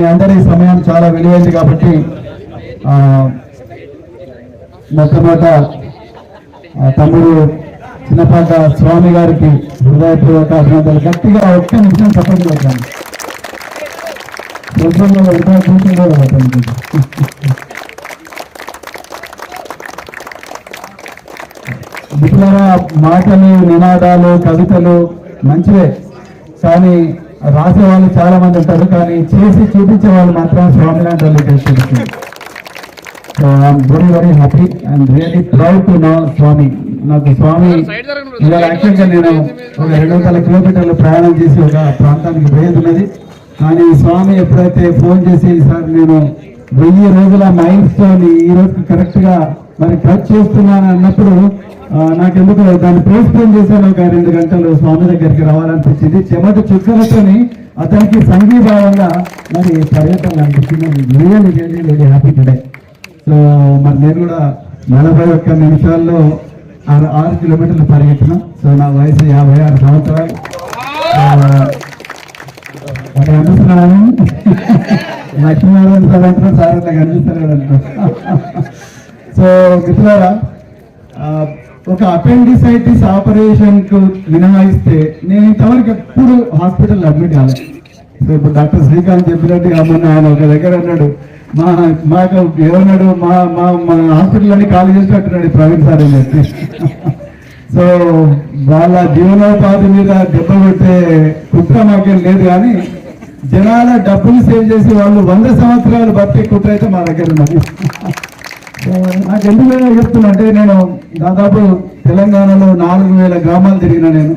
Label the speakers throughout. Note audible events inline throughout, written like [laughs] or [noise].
Speaker 1: మీ అందరి సమయం చాలా విలువైంది కాబట్టి మొట్టమొదట తమ్ముడు చిన్నపాట స్వామి గారికి హృదయపూర్వక అభినందనలు. గట్టిగా ఒక్క నిమిషం సపోర్ట్ చేస్తాను కొంచెంలో ఇంకా మాటలు నినాదాలు కవితలు మంచివే. కానీ రాసే వాళ్ళు చాలా మంది ఉంటారు కానీ చేసి చూపించే వాళ్ళు మాత్రం స్వామి లాంటి వాళ్ళు చేస్తుంది so I'm very very happy and really proud to know Swami. నాకు స్వామి ఇవాళ యాక్చువల్గా నేను ఒక రెండు వందల కిలోమీటర్లు ప్రయాణం చేసి ఒక ప్రాంతానికి పోయేది కానీ స్వామి ఎప్పుడైతే ఫోన్ చేసి సార్ నేను వెయ్యి రోజుల మైండ్ స్టోన్ ఈ రోజు కరెక్ట్గా మరి కట్ చేస్తున్నాను అన్నప్పుడు నాకెందుకు దాన్ని ప్రోత్సహం చేశాను ఒక రెండు గంటలు స్వామి దగ్గరికి రావాలనిపించింది. చెమట చుక్కలతోని అతనికి సంఘీభావంగా మరి పర్యటన అనిపించింది. Really really very happy today so మరి నేను కూడా నలభై ఒక్క నిమిషాల్లో ఆరు ఆరు కిలోమీటర్లు పరిగెత్తిన సో నా వయసు యాభై ఆరు సంవత్సరాలు. ఆ, మరి కనిపిస్తున్నాను లక్ష్మీనారాయణ సార్ అంటున్నా సార్ అట్లా కనిపిస్తలేదంట సో మిత్రులారా ఒక అపెండిసైటిస్ ఆపరేషన్కు మినహాయిస్తే నేను ఇంతవరకు ఎప్పుడు హాస్పిటల్ అడ్మిట్ కాలేదు సో ఇప్పుడు డాక్టర్ శ్రీకాంత్ చెప్పినట్టుగా మొన్న ఆయన ఒక దగ్గర అన్నాడు మా మాకు ఏమన్నాడు? మా మా మా హాస్పిటల్ అన్ని ఖాళీ చేసినట్టున్నాడు ప్రవీణ్ సార్ అని చెప్పి. సో వాళ్ళ జీవనోపాధి మీద దెబ్బ కొట్టే కుట్ర మాకేం లేదు కానీ జనాల డబ్బులు సేవ్ చేసి వాళ్ళు వంద సంవత్సరాలు బతికే కుట్ర అయితే మా దగ్గర ఉన్నది. నాకు ఎందుకు చెప్తున్నా అంటే నేను దాదాపు తెలంగాణలో నాలుగు వేల గ్రామాలు తిరిగిన నేను.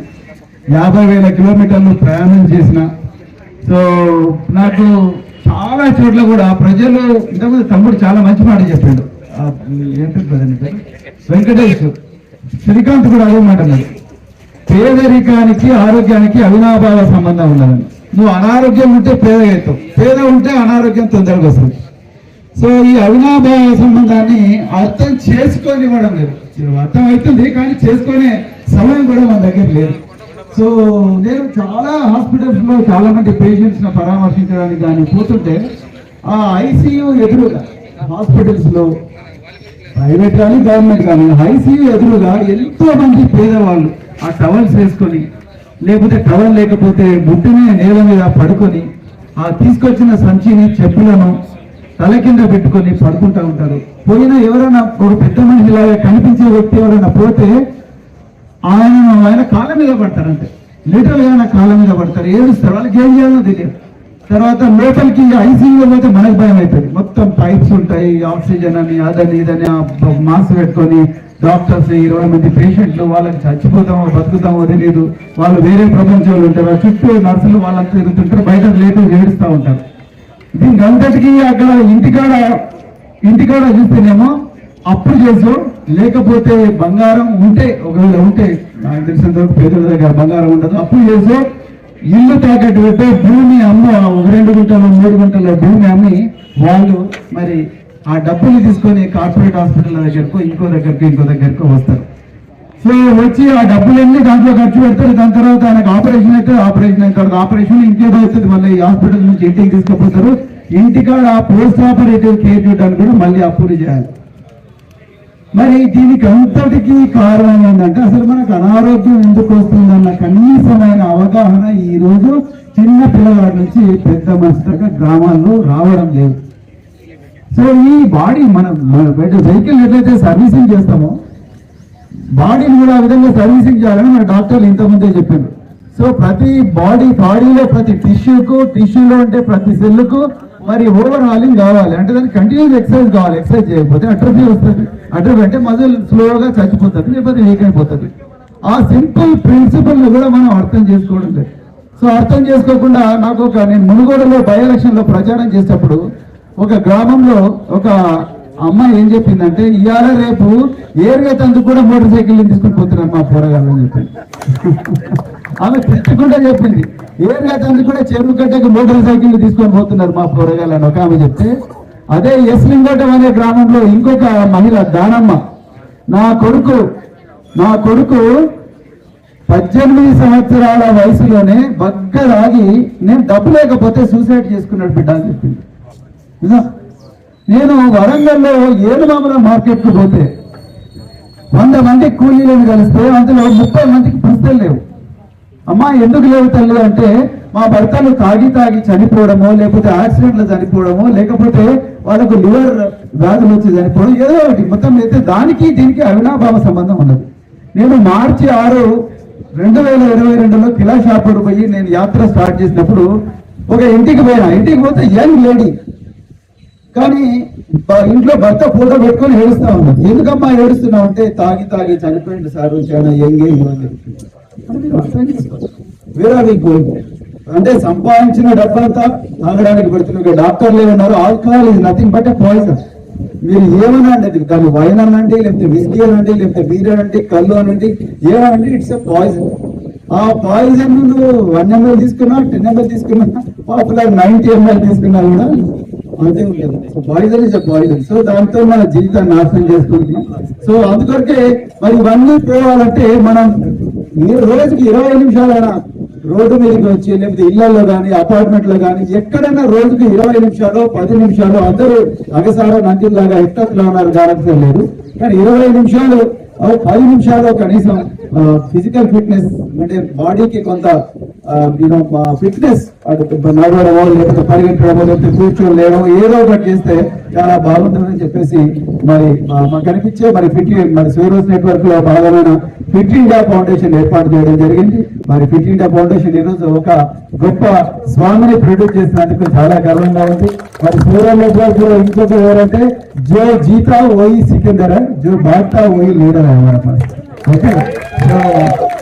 Speaker 1: యాభై వేల కిలోమీటర్లు ప్రయాణం చేసిన. సో నాకు చాలా చోట్ల కూడా ప్రజలు ఇంతకుముందు తమ్ముడు చాలా మంచి మాట చెప్పాడు. ఆ, వెంకటేష్. శ్రీకాంత్ కూడా అదే మాట అన్నాడు. పేదరికానికి ఆరోగ్యానికి అవినాభావ సంబంధం ఉన్నదని. నువ్వు అనారోగ్యం ఉంటే పేద అవుతావు పేద ఉంటే అనారోగ్యం తొందరగా వస్తుంది. సో ఈ అవినాభావ సంబంధాన్ని అర్థం చేసుకొని ఇవ్వడం లేదు. అర్థం అవుతుంది కానీ చేసుకునే సమయం కూడా మన దగ్గర లేదు. సో నేను చాలా హాస్పిటల్స్లో చాలా మంది పేషెంట్స్ని పరామర్శించడానికి కానీ పోతుంటే ఆ ఐసీయూ ఎదురుగా హాస్పిటల్స్లో ప్రైవేట్ కానీ గవర్నమెంట్ కానీ ఐసీయూ ఎదురుగా ఎంతో మంది పేదవాళ్ళు ఆ టవల్స్ వేసుకొని లేకపోతే టవల్ లేకపోతే ముట్టునే నేల మీద పడుకొని ఆ తీసుకొచ్చిన సంచిని చెప్పులను తల కింద పెట్టుకొని పడుకుంటా ఉంటారు. పోయిన ఎవరైనా ఒక పెద్ద మనిషిలాగా కనిపించే వ్యక్తి ఎవరైనా పోతే ఆయన ఆయన కాళ్ళ మీద పడతారంటే. లిటరల్ ఆయన కాళ్ళ మీద పడతారు. ఏడుస్తారు. వాళ్ళకి ఏం చేయాలో తెలియదు. తర్వాత లోపలికి ఐసీయూలో పోతే మనకు భయం అవుతుంది మొత్తం పైప్స్ ఉంటాయి. ఆక్సిజన్ అని అదని ఇదని మాస్క్ పెట్టుకొని డాక్టర్స్ ఇరవై మంది పేషెంట్లు వాళ్ళకి చచ్చిపోతామో బతుకుతామో తెలియదు వాళ్ళు వేరే ప్రపంచంలో ఉంటారు. చుట్టూ నర్సులు వాళ్ళంతా తిరుగుతుంటారు. బయట లేటు ఏడుస్తూ ఉంటారు. దీనికి అంతటికీ అక్కడ ఇంటికాడ ఇంటికాడ చూస్తేనేమో అప్పు చేసు లేకపోతే బంగారం ఉంటే ఒకవేళ ఉంటే నాకు తెలిసినంత వరకు పేదల దగ్గర బంగారం ఉండదు. అప్పు చేసు ఇల్లు తాకట్టు పెట్టి భూమి అమ్మ ఒక రెండు గుంటలు మూడు గుంటల భూమి అమ్మి వాళ్ళు మరి ఆ డబ్బులు తీసుకొని కార్పొరేట్ హాస్పిటల్ దగ్గరకు ఇంకో దగ్గరకు ఇంకో దగ్గరకు వస్తారు. సో వచ్చి ఆ డబ్బులన్నీ దాంట్లో ఖర్చు పెడతారు? దాని తర్వాత ఆయనకు ఆపరేషన్ అయితే ఆపరేషన్ అవుతాడు ఆపరేషన్. ఇంకేదో అవుతుంది మళ్ళీ హాస్పిటల్ నుంచి ఇంటికి తీసుకుపోతారు. ఇంటికాడ ఆ పోస్ట్ ఆపరేటివ్ కేర్ చూడడానికి కూడా మళ్ళీ అప్పులు చేయాలి. మరి దీనికి అంతటికీ కారణం ఏంటంటే అసలు మనకు అనారోగ్యం ఎందుకు వస్తుందన్న కనీసమైన అవగాహన ఈ రోజు చిన్న పిల్లవాడి నుంచి పెద్ద మనిషి దాకా గ్రామాల్లో రావడం లేదు. సో ఈ బాడీ మనం సైకిల్ ఎట్లయితే సర్వీసింగ్ చేస్తామో బాడీని కూడా ఆ విధంగా సర్వీసింగ్ చేయాలని మన డాక్టర్లు ఇంతకుముందే చెప్పారు. సో ప్రతి బాడీ బాడీలో ప్రతి టిష్యూకు టిష్యూలో ఉంటే ప్రతి సెల్కు మరి ఓవర్ హాలింగ్ కావాలి. అంటే దానికి కంటిన్యూస్ ఎక్సర్సైజ్ కావాలి. ఎక్సర్సైజ్ చేయకపోతే అట్రఫీ వస్తుంది. అట్రఫీ అంటే మజిల్ స్లోగా చచ్చిపోతుంది లేకపోతే వీక్ అయిపోతుంది ఆ సింపుల్ ప్రిన్సిపల్ని కూడా మనం అర్థం చేసుకోవడం లేదు. సో అర్థం చేసుకోకుండా నాకు ఒక నేను మునుగోడలో బై ఎలక్షన్లో ప్రచారం చేసేటప్పుడు ఒక గ్రామంలో ఒక అమ్మాయి ఏం చెప్పిందంటే ఇవాళ రేపు ఏరుగా తందుకు కూడా మోటార్ సైకిల్ తీసుకుని పోతున్నారు మా పోరగాళ్ళని చెప్పింది ఆమె తిట్టకుండా చెప్పింది ఏరుగా తందుకు కూడా చెరువు గడ్డకు మోటార్ సైకిల్ తీసుకొని పోతున్నారు మా పోరగాళ్ళని ఒక ఆమె చెప్తే అదే ఎస్లింగోటం అనే గ్రామంలో ఇంకొక మహిళ దానమ్మ నా కొడుకు నా కొడుకు పద్దెనిమిది సంవత్సరాల వయసులోనే బగ్గరాగి నేను డబ్బు లేకపోతే సూసైడ్ చేసుకున్నాడు బిడ్డ అని చెప్పింది నిజం. నేను వరంగల్లో ఏలుమామల మార్కెట్కు పోతే వంద మంది కూలీలను కలిస్తే అందులో ముప్పై మందికి పుస్తలు లేవు. అమ్మా ఎందుకు లేవు తల్లి? అంటే మా భర్తలు తాగి తాగి చనిపోవడమో లేకపోతే యాక్సిడెంట్లో చనిపోవడమో లేకపోతే వాళ్ళకు లివర్ వ్యాధులు వచ్చి చనిపోవడం ఏదో ఒకటి. మొత్తం అయితే దానికి దీనికి అవినాభావ సంబంధం ఉన్నది. నేను మార్చి ఆరు రెండు వేల ఇరవై రెండులో కిలాషాపూర్ పోయి నేను యాత్ర స్టార్ట్ చేసినప్పుడు ఒక ఇంటికి పోయినా. ఇంటికి పోతే యంగ్ లేడీ కానీ ఇంట్లో భర్త ఫోటో పెట్టుకొని ఏడుస్తా ఉన్నాడు. ఎందుకమ్మా ఏడుస్తున్నావు అంటే తాగి తాగి చనిపోయింది సార్ చాలా యంగ్ ఏజ్ వేరే అంటే సంపాదించిన డబ్బంతా తాగడానికి పెడుతున్న. డాక్టర్లు ఏమన్నారు ఆల్కహాల్ ఇది నథింగ్ బట్ ఎ పాయిజన్ మీరు ఏమన్నా అండి దాన్ని వైన్ అనండి లేకపోతే విస్కీ అనండి లేకపోతే బీర్ అనండి కళ్ళు అనండి ఏమనండి ఇట్స్ ఎ పాయిజన్ ఆ పాయిజన్ నువ్వు వన్ ఎంఎల్ తీసుకున్నా టెన్ ఎంఎల్ తీసుకున్నా పాపులర్ నైన్టీ ఎంఎల్ తీసుకున్నా కూడా. అదే ఉండదు so poison is poison so దాంతో మన జీవితాన్ని నాశనం చేసుకుంటున్నాం సో అందుకొరకే మరి ఇవన్నీ పోవాలంటే మనం రోజుకి ఇరవై నిమిషాలైనా రోడ్డు మీదకి వచ్చి లేకపోతే ఇళ్ళలో కానీ అపార్ట్మెంట్లో కానీ ఎక్కడైనా రోజుకి ఇరవై నిమిషాలు పది నిమిషాలు అందరూ అగసార నంటిలాగా ఎక్కట్లో ఉన్నారు జాగ్రత్త లేదు కానీ ఇరవై నిమిషాలు పది నిమిషాలు కనీసం ఫిజికల్ ఫిట్నెస్ అంటే బాడీకి కొంత ఫిట్నెస్ నడవడమో లేకపోతే పరిగెట్టడమో లేకపోతే కూర్చొని లేవడం ఏదో ఒకటి చేస్తే చాలా బాగుంటుందని చెప్పేసి మరి మాకు కనిపించే మరి ఫిట్ మరి సూరోస్ నెట్వర్క్లో భాగమైన ఫిట్ ఇండియా ఫౌండేషన్ ఏర్పాటు చేయడం జరిగింది. మరి ఫిట్ ఇండియా ఫౌండేషన్ ఈరోజు ఒక గొప్ప స్వామిని ప్రొడ్యూస్ చేసినందుకు చాలా గర్వంగా ఉంది. మరి సూర్య నెట్వర్క్లో ఇంకొక ఎవరంటే జో జీతా ఓయి సికిందర్ జో బాటా ఓయి లీడర్ అన్నమాట. ఓకే. సో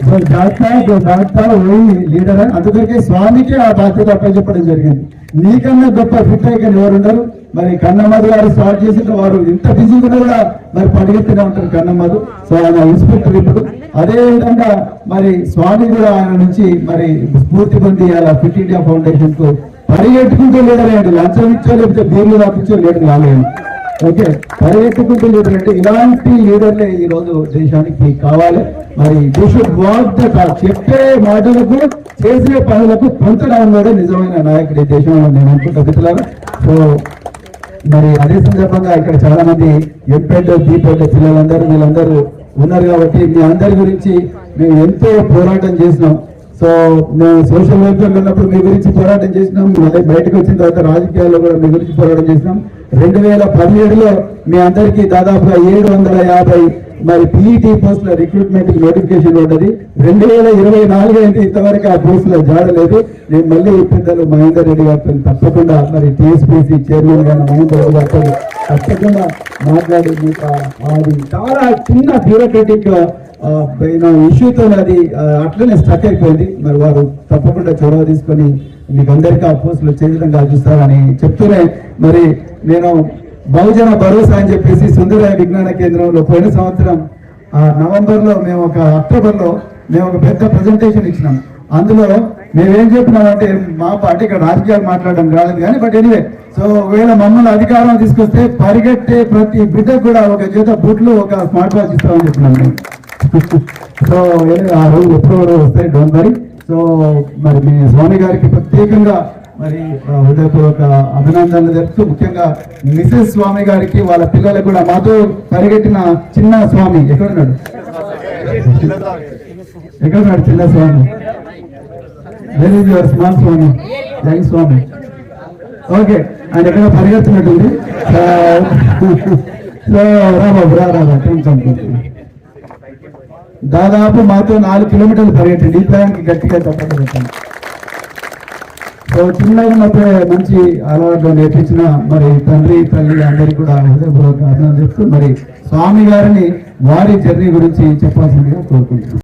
Speaker 1: సో జాతా ఓయి లీడర్. అందుకే స్వామికి ఆ బాధ్యత అప్పచెప్పడం జరిగింది. నీకన్నా గొప్ప ఫిట్ ఐకన్ ఎవరు ఉండరు? మరి కన్నమ్మది గారు స్టార్ట్ చేసిన వారు ఇంత బిజీగా కూడా మరి పరిగెత్తునే ఉంటారు కన్నమ్మధు సో ఆయన ఇన్స్పెక్టర్ ఇప్పుడు. అదే విధంగా మరి స్వామి కూడా ఆయన నుంచి మరి స్ఫూర్తి పొంది అలా ఫిట్ ఇండియా ఫౌండేషన్కు పరిగెట్టుకుంటూ లీడర్ లంచం ఇచ్చో లేకపోతే బీర్లు రాపించో లీడర్ కాలేదు. ఓకే. పరిగెట్టుకుంటూ లీడర్ అంటే ఇలాంటి లీడర్లే ఈ రోజు దేశానికి కావాలి. మరి దే షుడ్ వాక్ ద చెప్పే మాటలకు చేసే పనులకు పొంతడం కూడా నిజమైన నాయకుడు ఈ దేశంలో నేను అనుకుంటా మిత్రులారా. సో మరి అదే సందర్భంగా ఇక్కడ చాలా మంది ఎంపెడ్ బీపెడ్ పిల్లలందరూ వీళ్ళందరూ ఉన్నారు కాబట్టి మీ అందరి గురించి మేము ఎంతో పోరాటం చేసినాం. సో మేము సోషల్ వెల్ఫేర్ ఉన్నప్పుడు మీ గురించి పోరాటం చేసినాం. మళ్ళీ బయటకు వచ్చిన తర్వాత రాజకీయాల్లో కూడా మీ గురించి పోరాటం చేసినాం. రెండు వేల పదిహేడులో మీ అందరికీ దాదాపుగా ఏడు వందల యాభై మరి పీఈటీ పోస్టుల రిక్రూట్మెంట్ నోటిఫికేషన్ ఉన్నది. రెండు వేల ఇరవై నాలుగు అయితే ఇంతవరకు ఆ పోస్టుల జాడలేదు నేను మళ్ళీ పెద్దలు మహేందర్ రెడ్డి గారితో తప్పకుండా మరి టీఎస్పీసీ చైర్మన్ గారు మహేందర్ రెడ్డి గారితో తప్పకుండా మాట్లాడి మీకు అది చాలా చిన్న బ్యూరోక్రటిక్ ఇష్యూతో అది అట్లనే స్టక్ అయిపోయింది. మరి వారు తప్పకుండా చొరవ తీసుకొని మీకు అందరికీ ఆ పోస్టులు చేయడం చూస్తారని చెప్తూనే మరి నేను బహుజన భరోసా అని చెప్పేసి సుందరాయ విజ్ఞాన కేంద్రంలో పోయిన సంవత్సరం ఆ మేము ఒక అక్టోబర్లో మేము ఒక పెద్ద ప్రజెంటేషన్ ఇచ్చినాం. అందులో మేమేం చెప్పినామంటే మా పార్టీ ఇక్కడ రాజకీయాలు మాట్లాడడం కాదు కానీ బట్ ఎనివే సో ఒకవేళ మమ్మల్ని అధికారం తీసుకొస్తే పరిగెట్టే ప్రతి బిడ్డకు కూడా ఒక చేత బుట్లు ఒక స్మార్ట్ వాచ్ ఇస్తామని చెప్పినాం మేము. [laughs] సో ఆ రోజు ఎప్పుడు వస్తాయి డోంట్ వరీ సో మరి మీ స్వామి గారికి ప్రత్యేకంగా మరి హృదయపూర్వక అభినందనలు తెలుపుతూ ముఖ్యంగా మిసెస్ స్వామి గారికి వాళ్ళ పిల్లలకు కూడా మాతో పరిగెట్టిన చిన్న స్వామి ఎక్కడున్నాడు? ఎక్కడున్నాడు చిన్న Swami? Very your small Swami? Young Swami. Okay ఆయన ఎక్కడ పరిగెత్తున్నట్టుంది సో [laughs] రా బాబు రా రా దాదాపు మాతో నాలుగు కిలోమీటర్లు పరిగెట్టండి. ఈ గట్టిగా తప్పక పెట్టండి సో చిన్నగా మంచి అలవాట్లు నేర్పించిన మరి తండ్రి తల్లి అందరికీ కూడా హృదయపూర్వక అభినందన చెప్తూ మరి స్వామి గారిని వారి జర్నీ గురించి చెప్పాల్సిందిగా కోరుకుంటున్నాను.